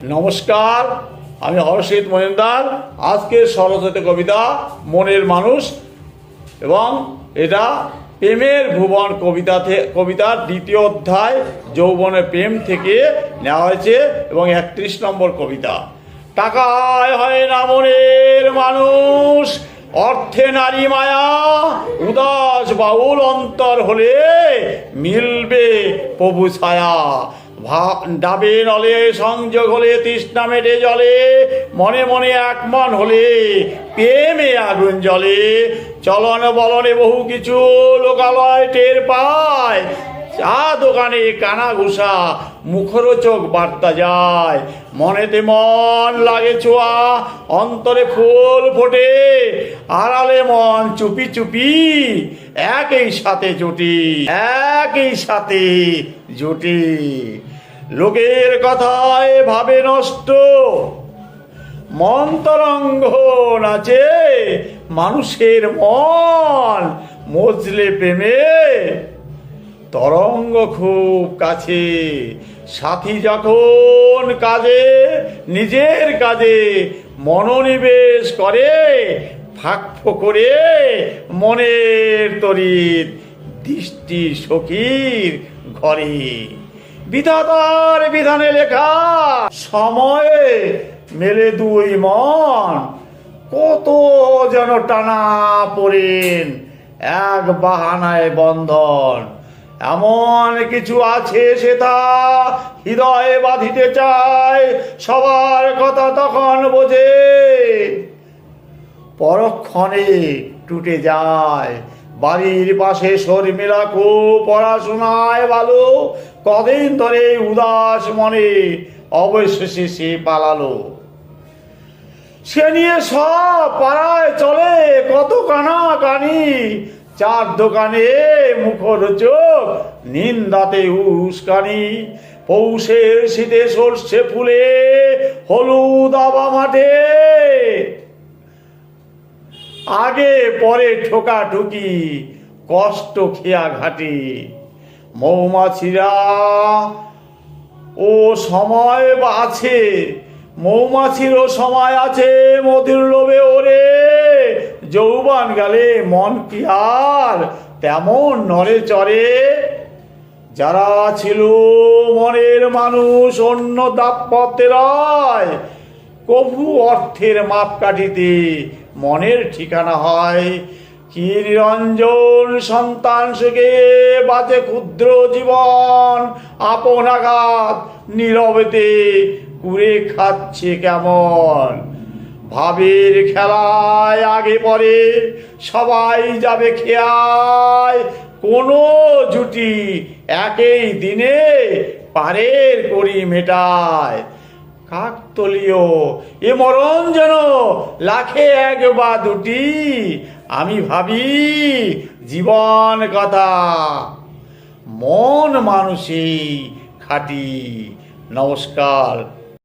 নমস্কার, আমি হরষিত মহিন্দার আজকের সরস্বতী কবিতা, মনের মানুষ এবং এটা প্রেমের ভুবন কবিতা কবিতার দ্বিতীয় অধ্যায় যৌবনে প্রেম থেকে নেওয়া হয়েছে এবং একত্রিশ নম্বর কবিতা। টাকায় হয় না মনের মানুষ, অর্থে নারী মায়া, উদাস বাউল অন্তর হলে মিলবে প্রভু ছায়া। ভা- ডাবে নলে সংযোগ হলে তৃষ্ণা মেটে জলে, মনে মনে এক মন হলে প্রেমে আগুন জলে চলন বলনে বহু কিছু লোকালয় টের পায়। চা দোকানে কানা ঘুষা, মুখরোচক বার্তা যায়। মনেতে মন লাগে ছোঁয়া, অন্তরে ফুল ফোটে। আড়ালে মন চুপি চুপি, একই সাথে জুটি, একই সাথে জুটি। লোকের কথায় ভাবে নষ্ট। মন্তরঙ্গ নাচে মানুষের মন মজলে প্রেমে। তরঙ্গ খুব কাছে, সাথী যখন কাজে, নিজের কাজে মনোনিবেশ করে, ফাঁক করে মনের তরিত দৃষ্টি সখীর ঘরে। বিধাতার বিধানে লেখা, সময়ে মেলে দুই মন, কত যেন টানা পড়েন এক বাহানায় বন্ধন। এমন কিছু আছে সেটা হৃদয়ে বাঁধিতে চায়, সবার কথা তখন বোঝে। পরক্ষণে টুটে যায় বাড়ির পাশে শর্মিলা খুব পড়াশোনায় ভালো। কদিন ধরে উদাস মনে অবশেষে সে পালালো। সে নিয়ে সব পাড়ায় চলে, কত কানা কানি চার দোকানে মুখর চোখ, নিন্দাতে উস্কানি। পৌষের শীতে সর্ষে ফুলে হলুদ আবা মাঠে। আগে পরে ঠোকাঠুকি, কষ্ট খেয়া ঘাটে। মৌমাছিরা, ও সময় আছে, মৌমাছিরও সময় আছে, মধুর লোভে ওরে। যৌবান গেলে মন কি আর, তেমন নড়ে চড়ে। যারা ছিল মনের মানুষ, অন্য দাপত্যেরায় কভু অর্থের মাপ কাটিতে মনের ঠিকানা হয়। কি নিরঞ্জন সন্তান সুখে বাজে ক্ষুদ্র জীবন, আপন আঘাত নীরবেতে কুড়ে খাচ্ছে কেমন? ভাবের খেলায় আগে পরে সবাই যাবে খেয়ায়। কোনো জুটি একই দিনে পারের করি মেটায়। কাকতলীয়। এ মরণ যেন লাখে এক বা দুটি। আমি ভাবি, জীবন কথা মন মানুষই খাটি। নমস্কার।